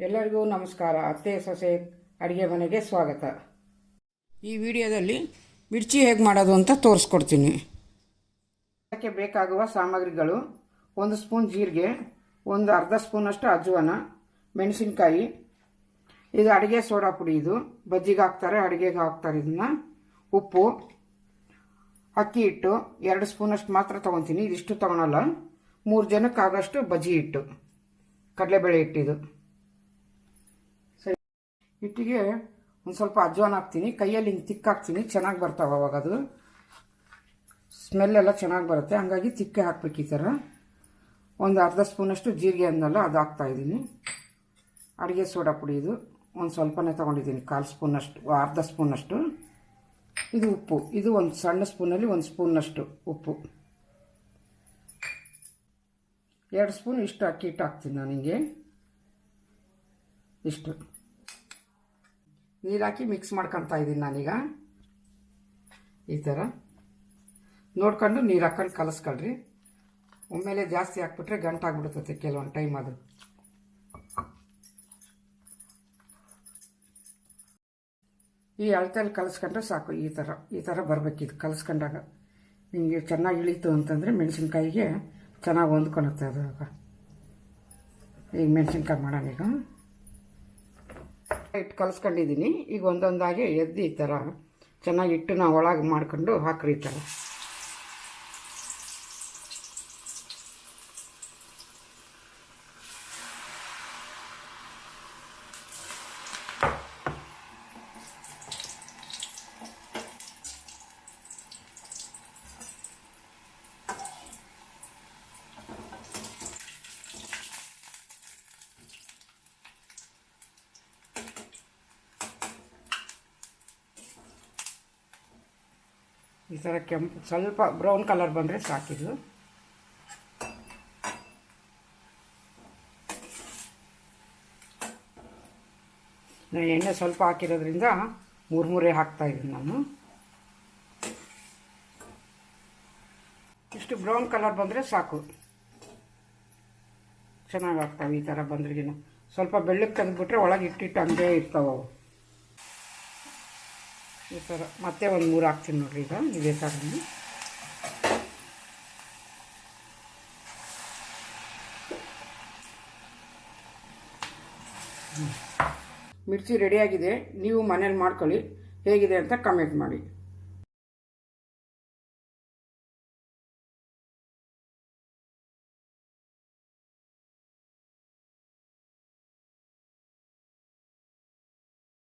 ಎಲ್ಲರಿಗೂ ನಮಸ್ಕಾರ. ಅತ್ತೆ, ಸೊಸೆ, ಅಡುಗೆ ಮನೆಗೆ ಸ್ವಾಗತ. ಈ ವಿಡಿಯೋದಲ್ಲಿ ಮಿರ್ಚಿ ಹೇಗೆ ಮಾಡೋದು ಅಂತ ತೋರಿಸ್ಕೊಡ್ತೀನಿ. ಅದಕ್ಕೆ ಬೇಕಾಗುವ ಸಾಮಗ್ರಿಗಳು ಒಂದು ಸ್ಪೂನ್ ಜೀರಿಗೆ ಒಂದು ಅರ್ಧ ಸ್ಪೂನಷ್ಟು ಅಜ್ವಾನ, ಮೆಣಸಿನ್ಕಾಯಿ ಇದು ಅಡುಗೆ ಸೋಡಾ ಪುಡಿ ಇದು. ಬಜ್ಜಿಗೆ ಹಾಕ್ತಾರೆ, ಅಡುಗೆಗೆ ಹಾಕ್ತಾರೆ ಇದನ್ನ. ಉಪ್ಪು, ಅಕ್ಕಿ ಹಿಟ್ಟು, ಎರಡು ಸ್ಪೂನಷ್ಟು ಮಾತ್ರ ತೊಗೊತೀನಿ. ಇದಿಷ್ಟು ತೊಗೊಳಲ್ಲ. ಮೂರು ಜನಕ್ಕಾಗಷ್ಟು ಬಜ್ಜಿ ಹಿಟ್ಟು, ಕಡಲೆಬೇಳೆ ಹಿಟ್ಟಿದು ಸರಿ. ಹಿಟ್ಟಿಗೆ ಒಂದು ಸ್ವಲ್ಪ ಅಜ್ವಾನ ಹಾಕ್ತೀನಿ. ಕೈಯಲ್ಲಿ ಹಿಂಗೆ ತಿಕ್ಕ ಹಾಕ್ತೀನಿ. ಚೆನ್ನಾಗಿ ಬರ್ತಾವೆ ಅವಾಗ ಅದು ಸ್ಮೆಲ್ ಎಲ್ಲ ಚೆನ್ನಾಗಿ ಬರುತ್ತೆ. ಹಂಗಾಗಿ ತಿಕ್ಕೆ ಹಾಕ್ಬೇಕು ಈ ಥರ ಒಂದು ಅರ್ಧ ಸ್ಪೂನಷ್ಟು ಜೀರಿಗೆ ಅಂದಲ್ಲ, ಅದು ಹಾಕ್ತಾಯಿದ್ದೀನಿ ಅಡುಗೆ ಸೋಡಾ ಪುಡಿ ಇದು. ಒಂದು ಸ್ವಲ್ಪನೇ ತೊಗೊಂಡಿದ್ದೀನಿ, ಕಾಲು ಸ್ಪೂನಷ್ಟು, ಅರ್ಧ ಸ್ಪೂನಷ್ಟು. ಇದು ಉಪ್ಪು. ಇದು ಒಂದು ಸಣ್ಣ ಸ್ಪೂನಲ್ಲಿ ಒಂದು ಸ್ಪೂನಷ್ಟು ಉಪ್ಪು. ಎರಡು ಸ್ಪೂನ್ ಇಷ್ಟು ಅಕ್ಕಿ ಹಿಟ್ಟು ಹಾಕ್ತೀನಿ ನಾನು ಇಷ್ಟು. ನೀರು ಹಾಕಿ ಮಿಕ್ಸ್ ಮಾಡ್ಕೊತಾ ಇದ್ದೀನಿ ನಾನೀಗ. ಈ ಥರ ನೋಡ್ಕೊಂಡು ನೀರು ಹಾಕ್ಕೊಂಡು ಕಲಸ್ಕೊಳ್ರಿ. ಒಮ್ಮೆಲೆ ಜಾಸ್ತಿ ಹಾಕ್ಬಿಟ್ರೆ ಗಂಟಾಗ್ಬಿಡುತ್ತೆ ಕೆಲವೊಂದು ಟೈಮ್ ಅದು ಈ ಅಳತೆಯಲ್ಲಿ ಕಲಿಸ್ಕೊಂಡ್ರೆ ಸಾಕು, ಈ ಥರ ಈ ಥರ ಬರಬೇಕಿದು ಕಲಿಸ್ಕೊಂಡಾಗ ನಿಮಗೆ ಚೆನ್ನಾಗಿ ಇಳೀತು ಅಂತಂದರೆ ಮೆಣಸಿನ್ಕಾಯಿಗೆ ಚೆನ್ನಾಗಿ ಹೊಂದ್ಕೊಳುತ್ತೆ ಅದು ಈಗ ಮೆಣಸಿನ್ಕಾಯಿ ಮಾಡೋಣ ಈಗ. ಇಟ್ಟು ಕಲಿಸ್ಕೊಂಡಿದ್ದೀನಿ ಈಗ ಒಂದೊಂದಾಗಿ ಎದ್ದು ಈ ಥರ ಚೆನ್ನಾಗಿ ಇಟ್ಟು ನಾವು ಒಳಗೆ ಮಾಡ್ಕೊಂಡು ಹಾಕ್ರಿ ಈ ಥರ ಈ ಥರ ಕೆಂಪು, ಸ್ವಲ್ಪ ಬ್ರೌನ್ ಕಲರ್ ಬಂದರೆ ಸಾಕಿದ್ಲು ನಾನು ಎಣ್ಣೆ ಸ್ವಲ್ಪ ಹಾಕಿರೋದ್ರಿಂದ ಮೂರು ಮೂರೇ ಹಾಕ್ತಾ ಇದ್ದೀನಿ ನಾನು. ಇಷ್ಟು ಬ್ರೌನ್ ಕಲರ್ ಬಂದರೆ ಸಾಕು. ಚೆನ್ನಾಗಿ ಆಗ್ತಾವೆ ಈ ಥರ ಬಂದ್ರಿಗಿನ. ಸ್ವಲ್ಪ ಬೆಳ್ಳಕ್ಕೆ ತಂದುಬಿಟ್ರೆ ಒಳಗೆ ಇಟ್ಟಿಟ್ಟು ಹಂಗೆ ಇರ್ತಾವೆ ಅವು. ಈ ಥರ ಮತ್ತೆ ಒಂದು ಮೂರು ಹಾಕ್ತೀನಿ ನೋಡಿರಿ ಈಗ ಇದೇ ಥರ ಮಿರ್ಚಿ ರೆಡಿಯಾಗಿದೆ ನೀವು ಮನೇಲಿ ಮಾಡ್ಕೊಳ್ಳಿ. ಹೇಗಿದೆ ಅಂತ ಕಮೆಂಟ್ ಮಾಡಿ.